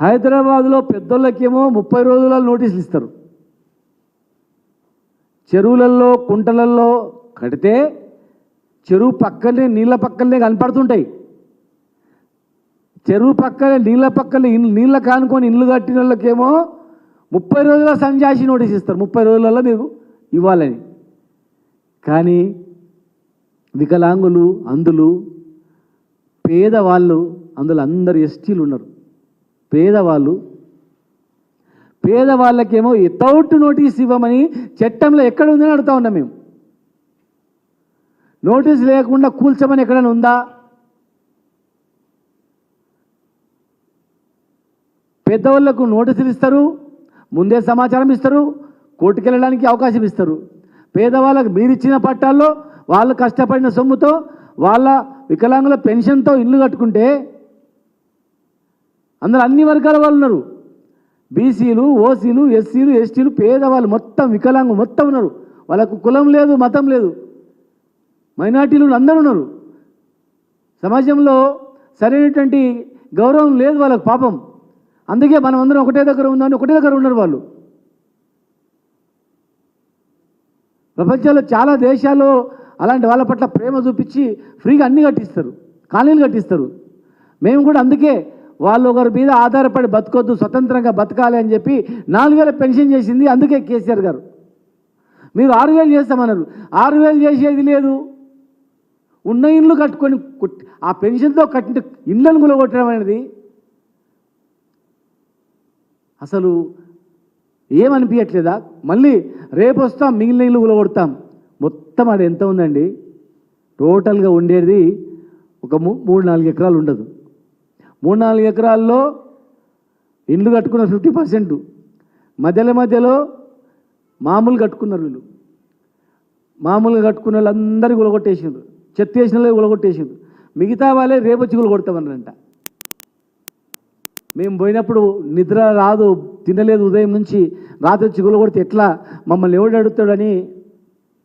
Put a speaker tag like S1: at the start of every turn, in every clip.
S1: హైదరాబాద్లో పెద్దోళ్ళకేమో ముప్పై రోజుల నోటీసులు ఇస్తారు. చెరువులలో కుంటలలో కడితే చెరువు పక్కనే నీళ్ళ పక్కనే కనపడుతుంటాయి. చెరువు పక్కనే నీళ్ళ పక్కనే ఇల్లు నీళ్ళ కానుకొని ఇల్లు కట్టిన వాళ్ళకేమో ముప్పై రోజుల సంజాసి నోటీస్ ఇస్తారు. ముప్పై రోజులలో మీరు ఇవ్వాలని. కానీ వికలాంగులు అందులు పేదవాళ్ళు అందులో అందరు ఎస్టీలు ఉన్నారు. పేదవాళ్ళు పేదవాళ్ళకేమో వితౌట్ నోటీస్ ఇవ్వమని చట్టంలో ఎక్కడ ఉందని అడుగుతా ఉన్నాం మేము. నోటీస్ లేకుండా కూల్చమని ఎక్కడైనా ఉందా? పెద్దవాళ్ళకు నోటీసులు ఇస్తారు ముందే సమాచారం ఇస్తారు కోర్టుకు వెళ్ళడానికి అవకాశం ఇస్తారు. పేదవాళ్ళకు మీరిచ్చిన పట్టాల్లో వాళ్ళు కష్టపడిన సొమ్ముతో వాళ్ళ వికలాంగుల పెన్షన్తో ఇల్లు కట్టుకుంటే అందులో అన్ని వర్గాల వాళ్ళు ఉన్నారు. బీసీలు ఓసీలు ఎస్సీలు ఎస్టీలు పేదవాళ్ళు మొత్తం వికలాంగులు మొత్తం ఉన్నారు. వాళ్ళకు కులం లేదు మతం లేదు. మైనార్టీలు అందరూ ఉన్నారు. సమాజంలో సరైనటువంటి గౌరవం లేదు వాళ్ళకు పాపం. అందుకే మనం అందరం ఒకటే దగ్గర ఉందని ఒకటే దగ్గర ఉన్నారు వాళ్ళు. ప్రపంచంలో చాలా దేశాల్లో అలాంటి వాళ్ళ పట్ల ప్రేమ చూపించి ఫ్రీగా అన్ని కట్టిస్తారు. కాలనీలు కట్టిస్తారు. మేము కూడా అందుకే వాళ్ళు ఒకరి మీద ఆధారపడి బతకొద్దు స్వతంత్రంగా బతకాలి అని చెప్పి నాలుగు వేల పెన్షన్ చేసింది అందుకే కేసీఆర్ గారు. మీరు ఆరు వేలు చేస్తామన్నారు. ఆరు వేలు చేసేది లేదు. ఉన్న ఇండ్లు కట్టుకొని ఆ పెన్షన్తో కట్టిన ఇండ్లను గులగొట్టడం అనేది అసలు ఏమనిపించట్లేదా మళ్ళీ రేపు వస్తాం మిగిలిన ఇల్లు గులగొడతాం మొత్తం అది ఎంత ఉందండి? టోటల్గా ఉండేది ఒక మూ- మూడు నాలుగు ఎకరాలు ఉండదు. మూడు నాలుగు ఎకరాల్లో ఇండ్లు కట్టుకున్న ఫిఫ్టీ పర్సెంట్. మధ్యలో మధ్యలో మామూలు కట్టుకున్నారు వీళ్ళు. మామూలుగా కట్టుకున్న వాళ్ళందరూ గులగొట్టేసిండ్రు. చెత్త వేసిన వాళ్ళు గులగొట్టేసిండ్రు. మిగతా వాళ్ళే రేపు వచ్చి మేము పోయినప్పుడు నిద్ర రాదు తినలేదు ఉదయం నుంచి రాత్రి వచ్చి గులగొడితే ఎట్లా? మమ్మల్ని ఎవడు అడుగుతాడని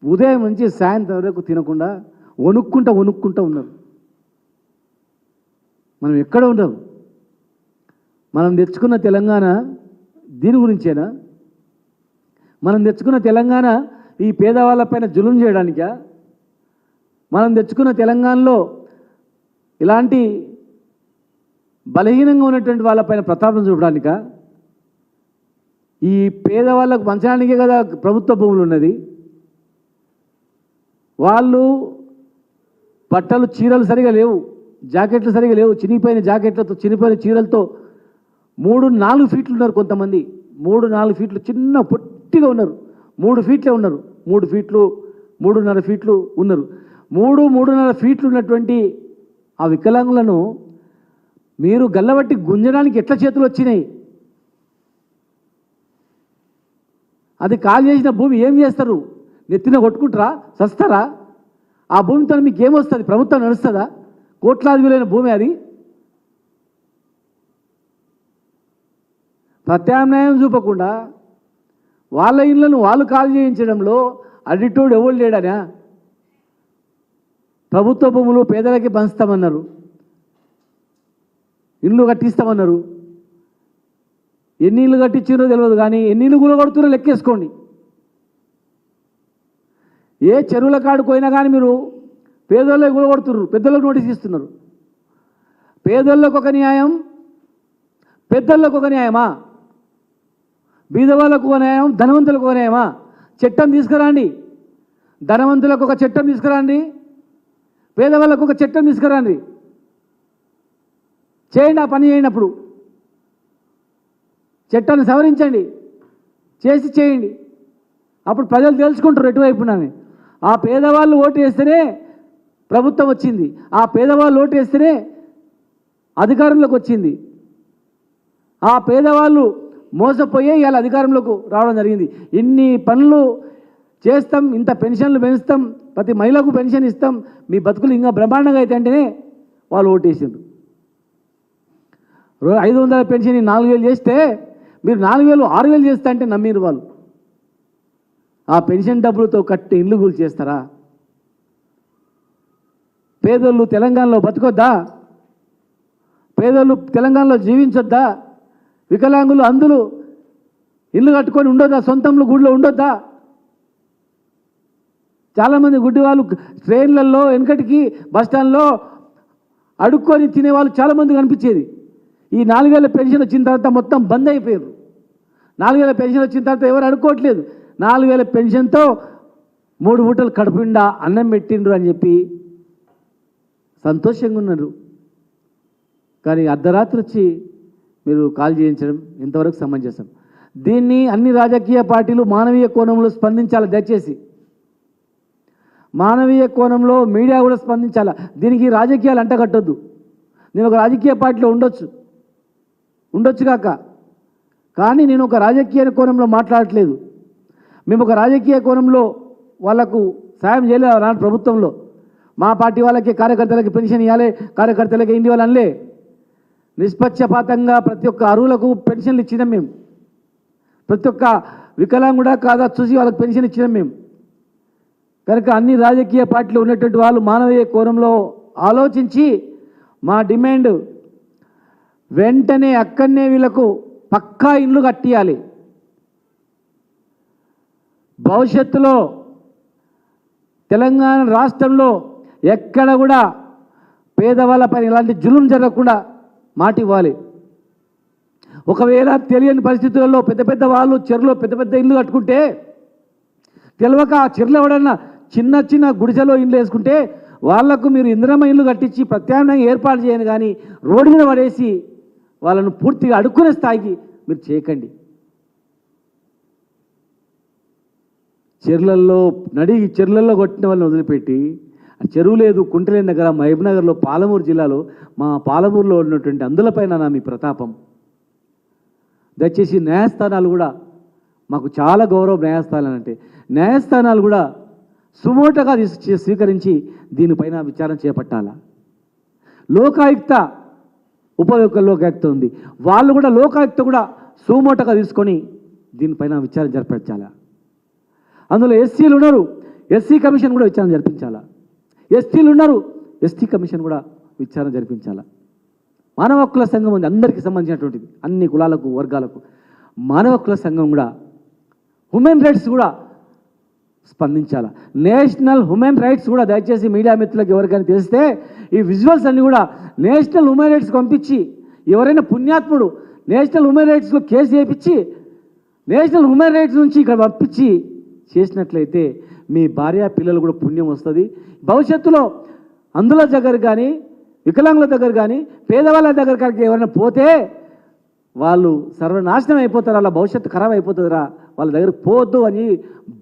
S1: ఉదయం నుంచి సాయంత్రం వరకు తినకుండా వణుక్కుంటా వణుక్కుంటా ఉన్నారు. మనం ఎక్కడ ఉన్నాం మనం తెచ్చుకున్న తెలంగాణ దీని గురించేనా? మనం తెచ్చుకున్న తెలంగాణ ఈ పేదవాళ్ళపైన జులుం చేయడానికా? మనం తెచ్చుకున్న తెలంగాణలో ఇలాంటి బలహీనంగా ఉన్నటువంటి వాళ్ళపైన ప్రతాపం చూపడానిక? ఈ పేదవాళ్ళకు పంచడానికే కదా ప్రభుత్వ భూములు ఉన్నది. వాళ్ళు బట్టలు చీరలు సరిగా లేవు. జాకెట్లు సరిగా లేవు. చినిగిపోయిన జాకెట్లతో చినిగిపోయిన చీరలతో మూడు నాలుగు ఫీట్లు ఉన్నారు కొంతమంది. మూడు నాలుగు ఫీట్లు చిన్న పొట్టిగా ఉన్నారు. మూడు ఫీట్లే ఉన్నారు. మూడు ఫీట్లు మూడున్నర ఫీట్లు ఉన్నారు. మూడు మూడున్నర ఫీట్లు ఉన్నటువంటి ఆ వికలాంగులను మీరు గల్లబట్టి గుంజడానికి ఎట్లా చేతులు వచ్చినాయి? అది కాల్ చేసిన భూమి ఏం చేస్తారు? నెత్తిన కొట్టుకుంటారా? చస్తారా? ఆ భూమితో మీకు ఏమొస్తుంది? ప్రభుత్వం నడుస్తుందా? కోట్లాది విలువైన భూమి అది. ప్రత్యామ్నాయం చూపకుండా వాళ్ళ ఇళ్ళను వాళ్ళు కాల్ చేయించడంలో అడిటోడు ఎవరు లేడనా? ప్రభుత్వ భూములు పేదలకి పంచుతామన్నారు. ఇల్లు కట్టిస్తామన్నారు. ఎన్ని ఇల్లు కట్టించారో తెలియదు కానీ ఎన్ని ఇల్లు కూలగొడుతున్నారో లెక్కేసుకోండి. ఏ చెరువుల కాడికి పోయినా కానీ మీరు పేదోళ్ళకి కూలగొడుతున్నారు పెద్దలకు నోటీస్ ఇస్తున్నారు. పేదోళ్ళకు ఒక న్యాయం పెద్దలకు ఒక న్యాయమా? బీదవాళ్ళకు ఒక న్యాయం ధనవంతులకు ఒక న్యాయమా? చట్టం తీసుకురండి. ధనవంతులకు ఒక చట్టం తీసుకురండి. పేదవాళ్ళకు ఒక చట్టం తీసుకురండి. చేయండి ఆ పని చేయనప్పుడు. చట్టాన్ని సవరించండి. చేసి చేయండి. అప్పుడు ప్రజలు తెలుసుకుంటారు ఎటువైపునని. ఆ పేదవాళ్ళు ఓటు వేస్తేనే ప్రభుత్వం వచ్చింది. ఆ పేదవాళ్ళు ఓటు వేస్తేనే అధికారంలోకి వచ్చింది. ఆ పేదవాళ్ళు మోసపోయే ఇవాళ అధికారంలోకి రావడం జరిగింది. ఇన్ని పనులు చేస్తాం ఇంత పెన్షన్లు పెంచుతాం ప్రతి మహిళకు పెన్షన్ ఇస్తాం మీ బతుకులు ఇంకా బ్రహ్మాండంగా అయితే అంటేనే వాళ్ళు ఓటేసిండ్రు రో- ఐదు వందల పెన్షన్ నాలుగు వేలు చేస్తే మీరు నాలుగు వేలు ఆరు వేలు చేస్తా అంటే నమ్మిరు వాళ్ళు. ఆ పెన్షన్ డబ్బులతో కట్టి ఇల్లు గురి చేస్తారా పేదోళ్ళు తెలంగాణలో బతకొద్దా? పేదోళ్ళు తెలంగాణలో జీవించొద్దా? వికలాంగులు అందులు ఇల్లు కట్టుకొని ఉండొద్దా? సొంతంలో గుడిలో ఉండొద్దా? చాలామంది గుడ్డి వాళ్ళు ట్రైన్లలో వెనకటికి బస్టాండ్లో అడుక్కొని తినేవాళ్ళు చాలామంది కనిపించేది ఈ నాలుగేళ్ళ పెన్షన్ వచ్చిన తర్వాత మొత్తం బంద్ అయిపోయారు నాలుగేళ్ళ పెన్షన్ వచ్చిన తర్వాత ఎవరు అడుక్కోవట్లేదు నాలుగేళ్ళ పెన్షన్తో మూడు బూటలు కడుపుండా అన్నం పెట్టిండ్రు అని చెప్పి సంతోషంగా ఉన్నారు కానీ అర్ధరాత్రి వచ్చి మీరు కాల్ చేయించడం ఇంతవరకు సమంజసం. దీన్ని అన్ని రాజకీయ పార్టీలు మానవీయ కోణంలో స్పందించాలి దయచేసి. మానవీయ కోణంలో మీడియా కూడా స్పందించాలి? దీనికి రాజకీయాలు అంటగట్టొద్దు. నేను ఒక రాజకీయ పార్టీలో ఉండొచ్చు. ఉండొచ్చు కాక. కానీ నేను ఒక రాజకీయ కోణంలో మాట్లాడట్లేదు. మేము ఒక రాజకీయ కోణంలో వాళ్ళకు సాయం చేయలేదు నా ప్రభుత్వంలో? మా పార్టీ వాళ్ళకి కార్యకర్తలకి పెన్షన్ ఇవ్వాలి కార్యకర్తలకి ఇంటి వాళ్ళనిలే నిష్పక్షపాతంగా ప్రతి ఒక్క అరువులకు పెన్షన్లు ఇచ్చినాం మేము. ప్రతి ఒక్క వికలాంగుడా కాదా చూసి వాళ్ళకి పెన్షన్ ఇచ్చినాం మేము. కనుక అన్ని రాజకీయ పార్టీలు ఉన్నటువంటి వాళ్ళు మానవీయ కోణంలో ఆలోచించి మా డిమాండ్ వెంటనే అక్కడనే వీళ్ళకు పక్కా ఇల్లు కట్టియాలి. భవిష్యత్తులో తెలంగాణ రాష్ట్రంలో ఎక్కడ కూడా పేదవాళ్ళ పైన ఇలాంటి జులుం జరగకుండా మాట ఇవ్వాలి. ఒకవేళ తెలియని పరిస్థితులలో పెద్ద పెద్ద వాళ్ళు చెరులో పెద్ద పెద్ద ఇల్లు కట్టుకుంటే తెలియక ఆ చెరులో ఎవడన్నా చిన్న చిన్న గుడిసెలో ఇల్లు వేసుకుంటే వాళ్ళకు మీరు ఇంద్రమ ఇల్లు కట్టించి ప్రత్యామ్నాయం ఏర్పాటు చేయను కానీ రోడ్డు మీద పడేసి వాళ్ళను పూర్తిగా అడుక్కునే స్థాయికి మీరు చేయకండి. చెర్లల్లో నడి చెర్లల్లో కొట్టిన వాళ్ళని వదిలిపెట్టి చెరువు లేదు కుంటలేని దగ్గర మహబూబ్నగర్లో పాలమూరు జిల్లాలో మా పాలమూరులో ఉన్నటువంటి అందులపైన నా మీ ప్రతాపం. దయచేసి న్యాయస్థానాలు కూడా మాకు చాలా గౌరవం న్యాయస్థానాలు అంటే న్యాయస్థానాలు కూడా సుమోటగా స్వీకరించి దీనిపైన విచారణ చేపట్టాలా? లోకాయుక్త ఉప లోకాయుక్త ఉంది. వాళ్ళు కూడా లోకాయుక్త కూడా సుమోటగా తీసుకొని దీనిపైన విచారణ జరిపించాలా అందులో ఎస్సీలు ఉన్నారు ఎస్సీ కమిషన్ కూడా విచారణ జరిపించాలా? ఎస్టీలు ఉన్నారు. ఎస్టీ కమిషన్ కూడా విచారణ జరిపించాలా? మానవ హక్కుల సంఘం ఉంది అందరికీ సంబంధించినటువంటిది. అన్ని కులాలకు వర్గాలకు మానవ హక్కుల సంఘం కూడా హ్యూమెన్ రైట్స్ కూడా స్పందించాలా? నేషనల్ హ్యూమెన్ రైట్స్ కూడా దయచేసి మీడియా మిత్రులకు ఎవరికైనా తెలిస్తే ఈ విజువల్స్ అన్నీ కూడా నేషనల్ హ్యూమెన్ రైట్స్ పంపించి ఎవరైనా పుణ్యాత్ముడు నేషనల్ హ్యూమెన్ రైట్స్లో కేసు చేయించి నేషనల్ హ్యూమెన్ రైట్స్ నుంచి ఇక్కడ పంపించి చేసినట్లయితే మీ భార్య పిల్లలు కూడా పుణ్యం వస్తుంది. భవిష్యత్తులో అందుల దగ్గర కానీ వికలాంగుల దగ్గర కానీ పేదవాళ్ళ దగ్గర కానీ ఎవరైనా పోతే వాళ్ళు సర్వనాశనం అయిపోతారు వాళ్ళ భవిష్యత్తు ఖరాబ్ అయిపోతుందిరా. వాళ్ళ దగ్గర పోద్దు అని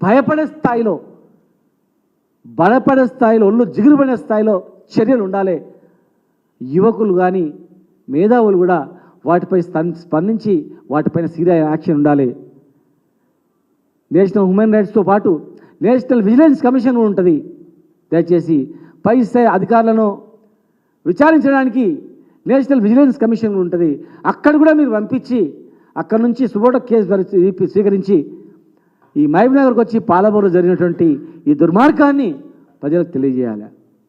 S1: భయపడే స్థాయిలో భయపడే స్థాయిలో ఒళ్ళు జిగురుపడే స్థాయిలో చర్యలు ఉండాలి. యువకులు కానీ మేధావులు కూడా వాటిపై స్పందించి వాటిపైన సీరియస్ యాక్షన్ ఉండాలి. నేషనల్ హ్యూమన్ రైట్స్తో పాటు నేషనల్ విజిలెన్స్ కమిషన్ ఉంటుంది. దయచేసి పై స్థాయి అధికారులను విచారించడానికి నేషనల్ విజిలెన్స్ కమిషన్ ఉంటుంది. అక్కడ కూడా మీరు పంపించి అక్కడ నుంచి సుబోట కేసు స్వీకరించి ఈ మహబూబ్నగర్కి వచ్చి పాలమూరులో జరిగినటువంటి ఈ దుర్మార్గాన్ని ప్రజలకు తెలియజేయాలి.